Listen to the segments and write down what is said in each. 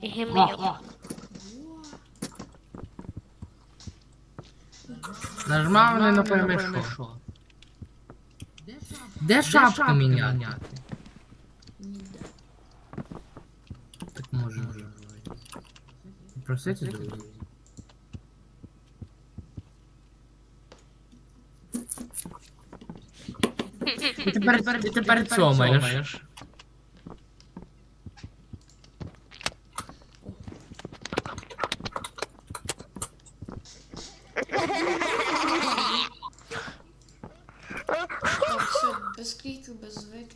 І О, гімнів. о. Нажмав не напевне що. Де шапку міняти? Так може. Просити друзі. І тепер, і тепер цьомаєш.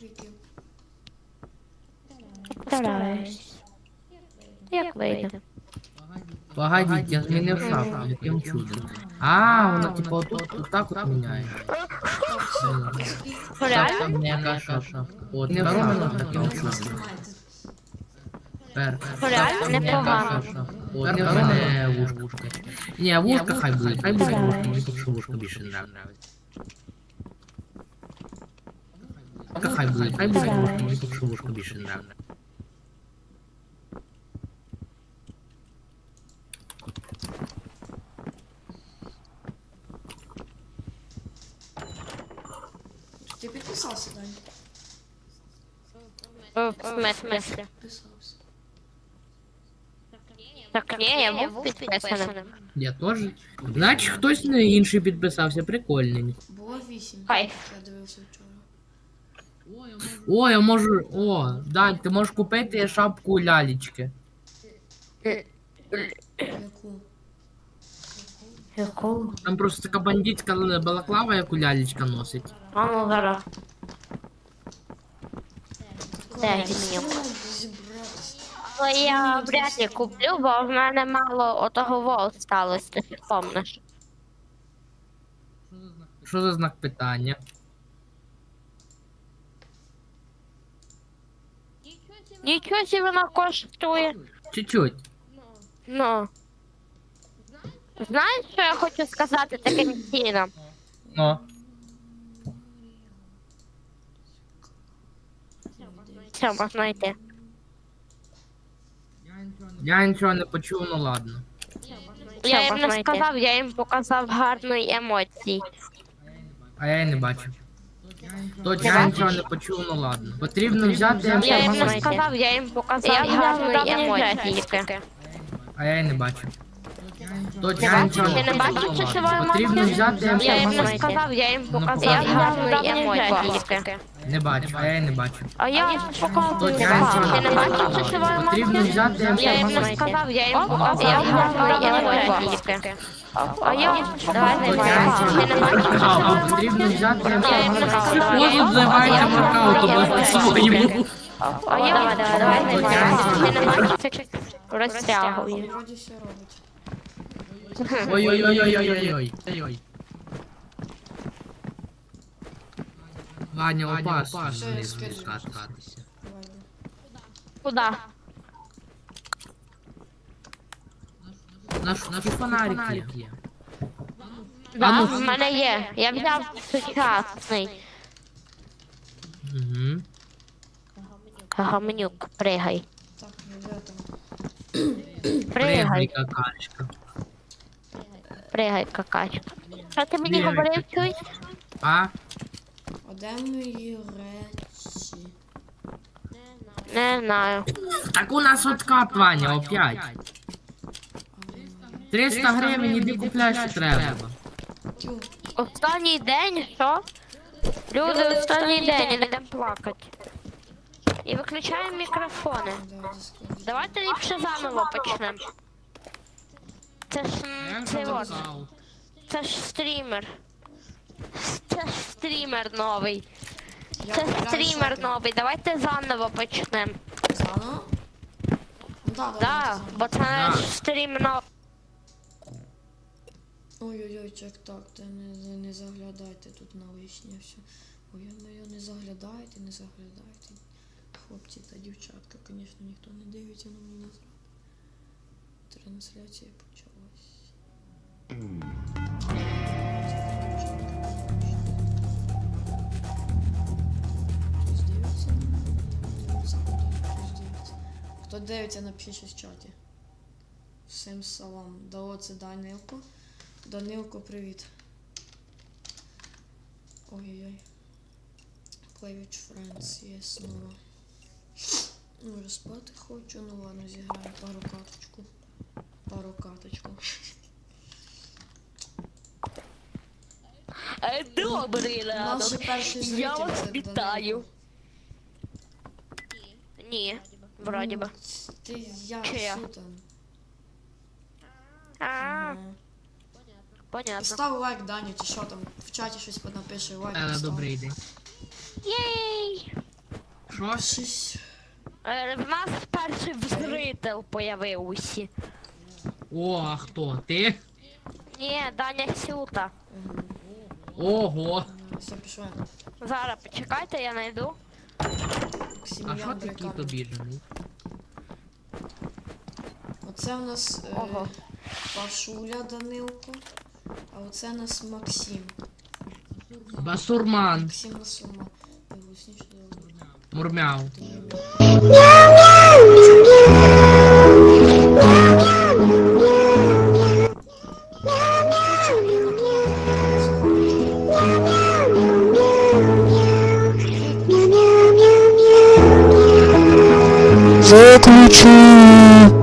без викриків. Стараюсь. Як вийде? Погодіть, я змінив шапку, яким чудом. А, вона типу отут, отак от міняє. Так, все, без криків. Реально? Там м'яка шапка. От, тепер вона таким чудом. Знімайте. Тепер. Реально непогано. От, тепер мене вушка. Ні, вушка хай буде, хай буде вушка, мені тут що вушка більше не нравиться. Вушка Хай буде, хай буде вушка, мені тут що вушка більше не нравиться. Ти підписався, Дань? В? Підписався. Так ні, я був підписаним. Я теж. Значить, хтось не інший підписався, прикольненько. Було вісім. Кайф. Я дивився вчора. О, я можу. О, Дань, ти можеш купити шапку лялечки. Яку? Яку? Там просто така бандитська балаклава, яку лялечка носить. А ну зараз. Я вряд ли куплю, бо в мене мало отого вол сталося, ти помниш. Що за знак питання? Нічого собі вона коштує. Чуть-чуть. Ну. Знаєш, що я хочу сказати таким чином? Ну. Все, можна йти. Я нічого не почув, ну ладно. Я їм не сказав, я їм показав гарної емоції. А я й не бачив. Точно я нічого не почув, ну ладно. Потрібно взяти Я їм не сказав, я їм показав гарної емоції. а я й не бачу. Точно я нічого Ти не бачиш, почув, що ну ладно. Потрібно взяти Я їм не сказав, я їм показав я гарної емоції. Не бачив, а я й не бачив. А я показую я Ти не не що ви ладно. Потрібно взяти Я їм не сказав, я їм показав гарної емоції. А я давай не Точно я нічого Ти не почув. що А, ви Потрібно взяти Я їм не сказав, я їм Ось зливайте воркауту по-своєму. А я давай, давай, не Ти не бачиш, розтягую. Вроді все робить. Ваня, опасно Все, вниз скажи. скататися. Давай. Куда? Наш, наш фонарик є. Да, в мене є. Я взяв сучасний. Угу. Гамнюк, пригай. Так, ну де там? Пригай, Пригай, какашка. пригай, какачка. Що ти мені Пригай, говорив, чуєш? А? Де мої речі? Не знаю. Так у нас откат, Ваня, опять. 300 гривень, іди купляй, що треба. Останній день, що? Люди, останній день, ідемо плакати. І виключаємо мікрофони. да. Давайте ліпше заново почнемо. Це ж це от. Це ж стрімер. Це ж стрімер новий. Я Це стрімер шати. новий. Давайте заново почнемо. Заново? Ну да, да, заново. бо це Да. наш стрім новий. Ой-ой-ой, чек так, та не, за- не заглядайте тут на лишнє все. Ой, я не заглядайте, не заглядайте. Хлопці та дівчатка, звісно, ніхто не дивиться на мій назад. Трансляція почалась. Хто дивиться, напишіть щось в чаті. Всім салам. Дало це Данилко. Данилко, привіт. Ой-ой-ой. Play with friends, є знову. Ну, вже спати хочу, ну ладно, зіграємо пару карточку. Пару карточку. Добрий ранок. Я вас вітаю. Ні, вроді би. Ти я, Чи я? А, Ага. понятно. Став лайк, Даню, чи що там? В чаті щось напиши лайк. Постав. добрий день. Єй! Що? Щось. Е, В нас перший зритель появився. О, а хто? Ти? Ні, Даня Сюта. Ого. Все, пішли. Зараз почекайте, я знайду. А Максимілян що такі Брикан. тобі живуть? Оце у нас е, Ого. Пашуля Данилко. А оце у нас Максим. Басурман. Максим на сума. true.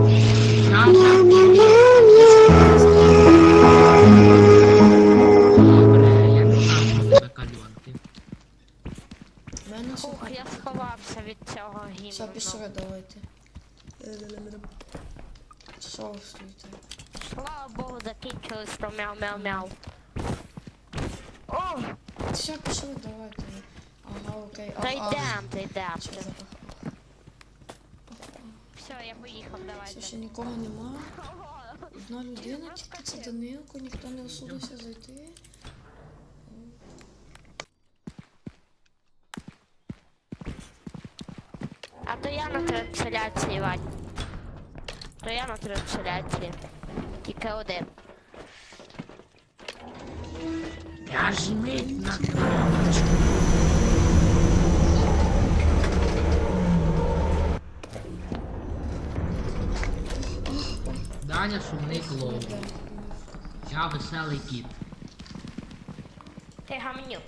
Все, поїхав, Все, давайте. ще нікого нема. Одна людина, тільки це Данилко, ніхто не осудився зайти. А то я на трансляції, Вань. То я на трансляції. Тільки один. Я жміть на кнопочку. Даня шумний клоун. Я веселий кіт. Ти гамнюк.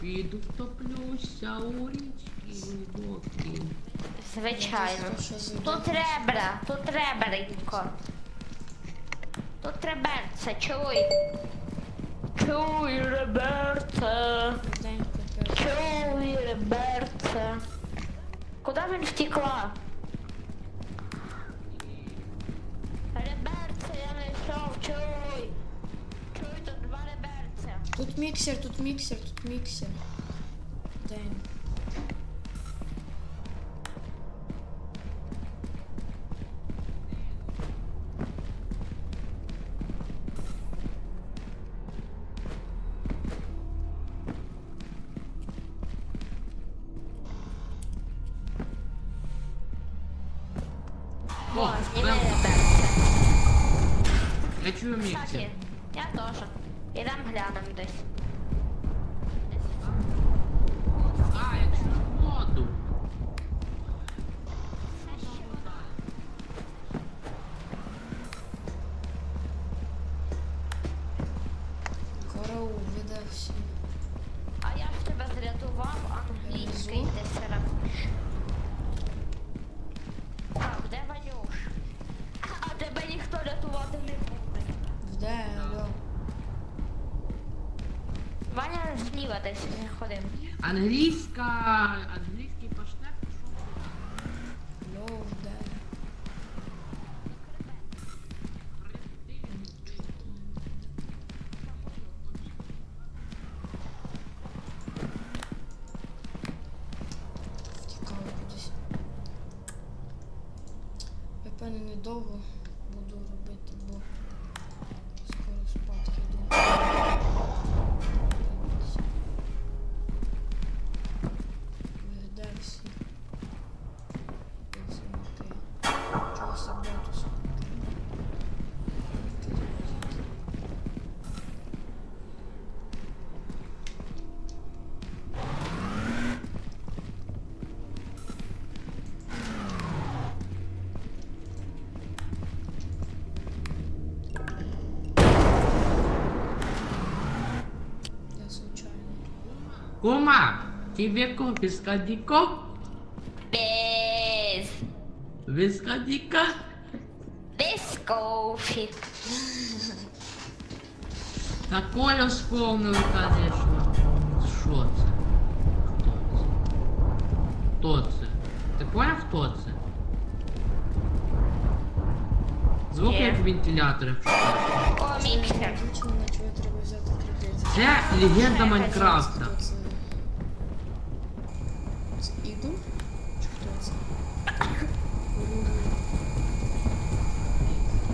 Піду втоплюся у річки глибокі. Звичайно. Тут ребра, тут ребренько. Тут реберце, чуй. Чуй, реберце. Чуй, реберце. Куда він втекла? Тут міксер, тут міксер, тут міксер. День. О, зніми Я чую. Кстати, я теж. Ідем глянем десь. А, якщо в воду. Караул, веде. А я ж тебе зрятував англійський десерт. Так, де Ванюш? А тебе ніхто рятувати не буде. Де, алло. Ваня зліва десь ходив. Англійська. Англійський паштет пішов. Алло, де. Втікали кудись. Я певне недовго буду робити, бо скоро спадки йду. Кума, тебе кофе с кадиком? Без. Без кадика? Без кофе. Такое вспомнил, конечно. Що це? Хто це? Хто це? Ти поняв, хто це? Звук як вентилятори. О, міксер. Це легенда Майнкрафта. Хто це? Це Ігор? Чи хто це?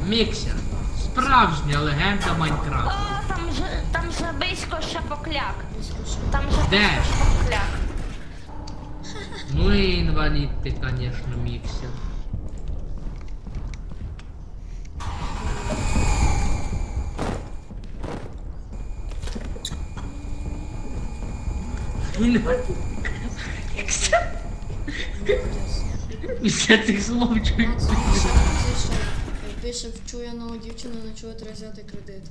Міксер. Справжня легенда О, Майнкрафта. там же, там же близько шапокляк. Близько Там же Де? шапокляк. Ну и инвалид ты, конечно, миксер. Інвалід. Після цих слов чуть. Пише, пише, пише, вчу я нову дівчину, на чого треба взяти кредит.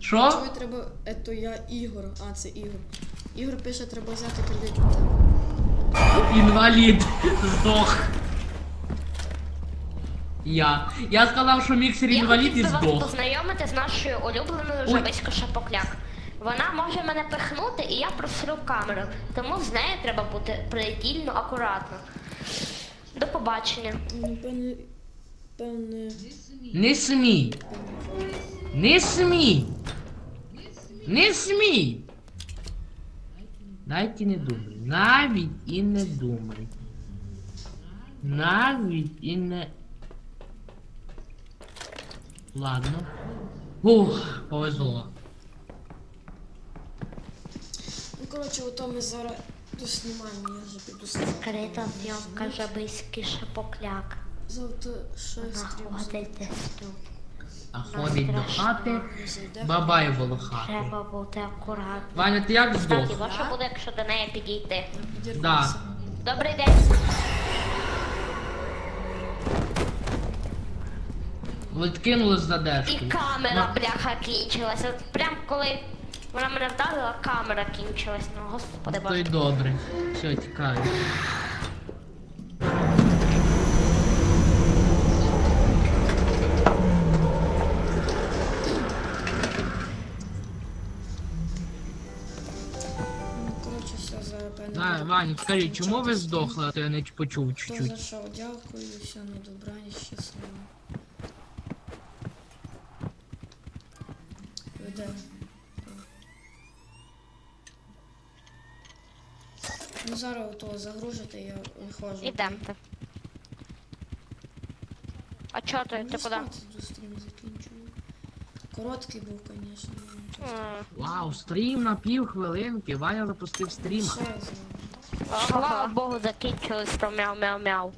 Що? Чого треба, ето я Ігор, а це Ігор. Ігор пише, треба взяти кредит у тебе. Інвалід. Здох. Я. Я сказав, що міксер Я інвалід і хотів би вас здох. познайомити з нашою улюбленою Ой. жабисько шапокляк. Вона може мене пихнути, і я просру камеру, тому з нею треба бути предельно акуратно. До побачення. Ну, певне, Не смій. Не смій. Не смій. Навіть і не думай. Навіть і не думай. Навіть і не. Ладно. Ух, повезло. Ну, коротше, ото ми зараз доснімаємо, я вже піду спати. Скрита зйомка жабиський шапокляк. Стрім. ходить десь тут. А ходить до хати. Бабай волохати. Треба бути акуратним. Ваня, ти як Кстати, здох? ваша буде, якщо до неї підійти. Підірвався. Добрий день. Відкинули з І камера, бляха, кінчилась. От прям коли вона мене вдарила, камера кінчилась. Ну, господи боже. добре. Все, тікаю. Ну. Да, Ваня, скажи, чому ви здохли, а то я не почув Хто чуть-чуть. зайшов, дякую, все, на добраніч, щасливо. Веде. Ну зараз того загружите, я виходжу. Ідемте. А чого ти? Ти куди? Короткий був, звісно. М, Вау, стрім на пів хвилинки. Ваня запустив стрім. Ще. Слава Богу, закінчилось то мяу-мяу-мяу.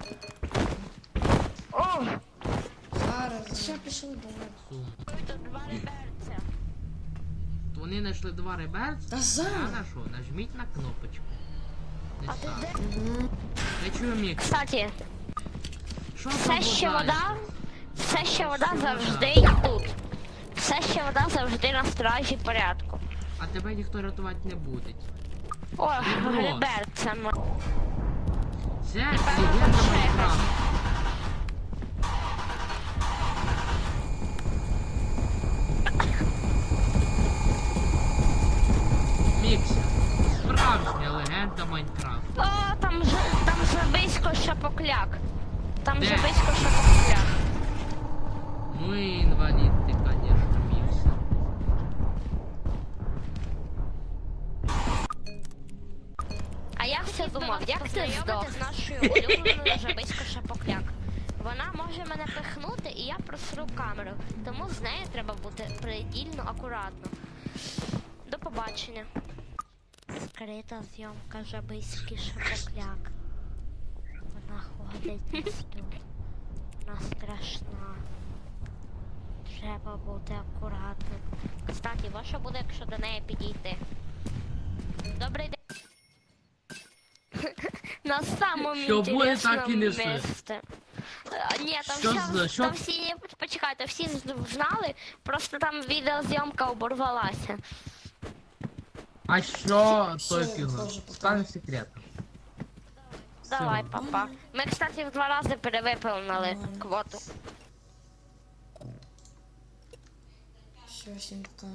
О! Зараз. Все, пішли два реберця. Вони знайшли два реберця. Та А на що? Нажміть на кнопочку. А ти де? Я чую мікс. Кстати, Що все ще вода, все ще вода завжди завжди тут. Все ще вода завжди на стражі порядку. А тебе ніхто рятувати не буде. О, Грибер. Це мо- Це там ще Майнкрафта. Міксер. Справжня легенда Майнкрафта. О, там же, там же близько шапокляк. Там Де? же близько шапокляк. Ну і інвалід ти, конечно, міксер. А я все думав, як ти здох з нашою улюбленою жабисько шапокляк. Вона може мене пихнути, і я просру камеру, тому з нею треба бути предельно акуратно. До побачення. Скрита зйомка жабиський шапокляк. Вона ходить десь тут. Вона страшна. Треба бути акуратним. Кстати, ваша буде, якщо до неї підійти. Добрий день. На самому Що буде, так і інтересному неси. місці. Е, Ні, там Що вся- за- що- там всі, почекай, давайте всі знали, просто там відеозйомка оборвалася. А що Все, той я фігур? виходжу. Стане секретом. Давай, Все. папа. Ми, кстати, в два рази перевиповнили квоту. Все, всім пока.